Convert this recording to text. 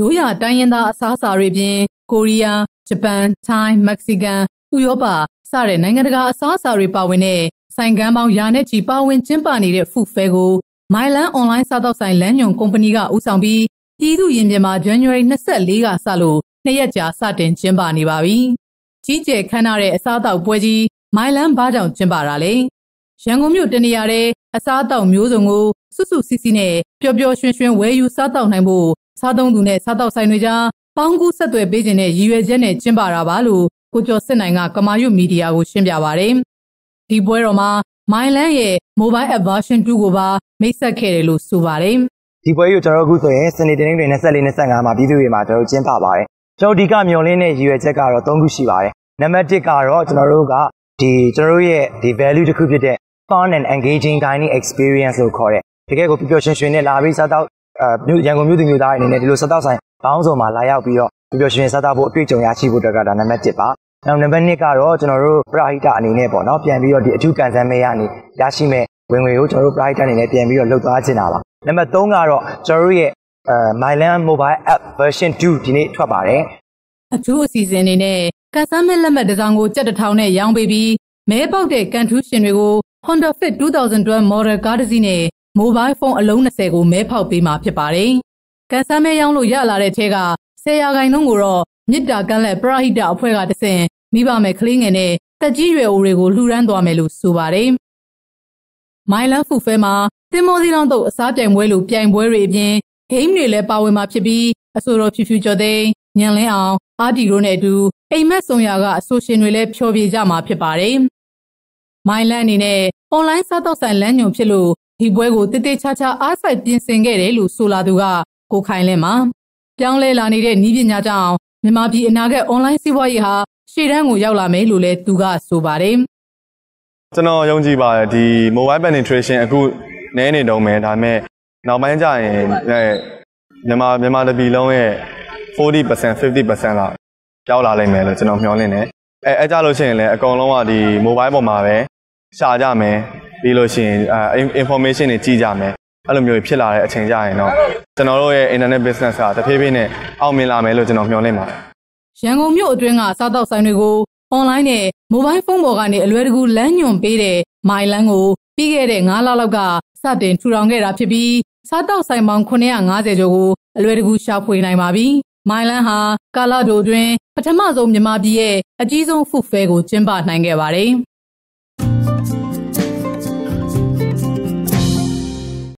ရိုးရာတိုင်းရင်းသားအစားအစာတွေပြင်ကိုရီးယားဂျပန်ထိုင်းမက္ကဆီကန်ဥရောပစတဲ့နိုင်ငံတကာအစားအစာတွေပါဝင်တဲ့ဆိုင်ကန်းပေါင်းရာနဲ့ချီပါဝင်ကျင်းပနေတဲ့ Food Fair ကို Myland Online စားသောက်ဆိုင်လမ်းညွန်ကုမ္ပဏီကဦးဆောင်ပြီးပြည်သူရင်ပြင်မှာ January 24ကစလို့နှစ်ရက်ကြာစတင်ကျင်းပနေပါပြီ။ကြီးကျယ်ခမ်းနားတဲ့အစားအသောက်ပွဲကြီး Myland ဘာကြောင့်ကျင်းပတာလဲ။ရန်ကုန်မြို့တနေရာတဲ့အစားအသောက်မျိုးစုံကိုစွတ်စွတ်စီးစီးနဲ့ပျော်ပျော်ရွှင်ရွှင်ဝယ်ယူစားသောက်နိုင်ဖို့ စားသုံးသူနဲ့စားသောက်ဆိုင်တွေကြားပေါင်းကူးဆက်သွယ်ပေးခြင်းနဲ့ရည်ရွယ်ချက်နဲ့ကျင်းပတာပါလို့ကိုကျော်စစ်နိုင်ကကမာရွတ်မီဒီယာကိုရှင်းပြပါရယ်။ဒီပွဲတော်မှာ Myland ရဲ့ Mobile App Version 2ကိုပါမိတ်ဆက်ခဲ့တယ်လို့ဆိုပါတယ်။ဒီပွဲကိုကျွန်တော်အခုဆိုရင်စနေတင်းတွေ24 25မှာပြည်သူတွေမှာကျွန်တော်ကျင်းပပါတယ်။ကျွန်တော်ဒီကမျော်လင့်တဲ့ရည်ရွယ်ချက်ကတော့၃ခုရှိပါတယ်။နံပါတ်1ကတော့ကျွန်တော်တို့ကဒီကျွန်တော်တို့ရဲ့ဒီ value တစ်ခုဖြစ်တဲ့ fun and engaging dining experience လို့ခေါ်တဲ့တကယ်ကိုပျော်ပျော်ရွှင်ရွှင်နဲ့လာပြီးစားတော့ အဲရန်ကုန်မြို့သူမြို့သားတွေအနေနဲ့ဒီလိုစားတော့ဆိုင်ပေါင်းစုံမှာလာရောက်ပြီးတော့ပျော်ပျော်ရွှင်ရွှင်စားတော့ဖို့အတွေ့အကြုံရရှိဖို့အတွက်ကဒါနံပါတ်1ပါနောက်နံပါတ်2ကတော့ကျွန်တော်တို့ပရာဟိတအနေနဲ့ပေါ့နော်ပြန်ပြီးတော့ဒီအထူးကန်ဆန်းမဲရအနေရရှိမဲ့ဝင်ငွေကိုကျွန်တော်တို့ပရာဟိတအနေနဲ့ပြန်ပြီးတော့လှုပ်သွားချင်တာပါနံပါတ်3ကတော့ကျွန်တော်တို့ရဲ့အဲ Myland Mobile App version 2ဒီနေ့ထွက်ပါတယ်အထူးအစီအစဉ်အနေနဲ့ကန်ဆန်းမဲလက်မှတ်တစ်စောင်ကိုကြက်တစ်ထောင်နဲ့ရောင်းပေးပြီးမဲပေါက်တဲ့ကန်ထူးရှင်တွေကို Honda Fit 2012 model ကားတစ်စီးနဲ့ mobile phone အလုံး20ကိုမဲဖောက်ပေးမှာဖြစ်ပါတယ်။ကန်ဆန်းမဲရောင်းလို့ရလာတဲ့ထဲက10ရာခိုင်နှုန်းကိုတော့မြစ်တာကန်းလက်ပရဟိတအဖွဲ့ကတဆင့်မိဘမဲ့ကလေးငယ်နဲ့တက်ကြီးရွယ်အိုတွေကိုလှူဒန်းသွားမယ်လို့ဆိုပါတယ်။မိုင်လန်ဖူဖဲမှာတင်မောစီလောင်းတို့အစားပြိုင်ပွဲလိုပြိုင်ပွဲတွေအပြင်ဂိမ်းတွေလည်းပါဝင်မှာဖြစ်ပြီးအဆိုတော်ဖြူဖြူကျော်သိန်းညံလင်းအောင်အာတီတို့နဲ့အတူအိမ်မက်ဆုံရာကအဆိုရှင်တွေလည်းဖျော်ဖြေကြမှာဖြစ်ပါတယ်။မိုင်လန်အနေနဲ့အွန်လိုင်းစားတော့ဆိုင်လမ်းညွန်ဖြစ်လို့ ဒီပွဲကိုတည်တည်ချာချာအားစိုက်ပြင်ဆင်ခဲ့တယ်လို့ဆိုလာသူကကိုခိုင်လင်းမှာပြောင်းလဲလာနေတဲ့ဤပညာကြောင့်မြန်မာပြည်အနာဂတ်အွန်လိုင်းစီးပွားရေးဟာရှေ့တန်းကိုရောက်လာမယ်လို့လည်းသူကဆိုပါတယ်ကျွန်တော်ယုံကြည်ပါတယ်ဒီ mobile penetration အခုနည်းနေတော့မယ်ဒါပေမဲ့နောက်ပိုင်းကျရင်မြန်မာမြန်မာတပြည်လုံးရဲ့40% 50%လောက်ကြောက်လာလိမ့်မယ်လို့ကျွန်တော်မျှော်လင့်တယ်အဲအဲကြလို့ရှိရင်လည်းအကုန်လုံးကဒီ mobile ပေါ်မှာပဲရှာကြမယ် ပြီးလို့ရှိရင်အဲ information တွေကြည့်ကြမယ်အဲ့လိုမျိုးဖြစ်လာတဲ့အချိန်ကြရင်တော့ကျွန်တော်တို့ရဲ့ internet business ကတဖြည်းဖြည်းနဲ့အောင်မြင်လာမယ်လို့ကျွန်တော်မျှော်လင့်ပါတယ်ရန်ကုန်မြို့အတွင်းကစားတောက်ဆိုင်တွေကို online နဲ့ mobile phone ပေါ်ကနေအလွယ်တကူလမ်းညွှန်ပေးတဲ့ My Land ကိုပြီးခဲ့တဲ့9လလောက်ကစတင်ထူထောင်ခဲ့တာဖြစ်ပြီးစားတောက်ဆိုင်ပေါင်း950ကျော်ကိုအလွယ်တကူရှာဖွေနိုင်ပါပြီ။ My Land ဟာကာလာဒိုတွင်ပထမဆုံးမြန်မာပြည်ရဲ့အကြီးဆုံး food fair ကိုကျင်းပနိုင်ခဲ့ပါတယ်။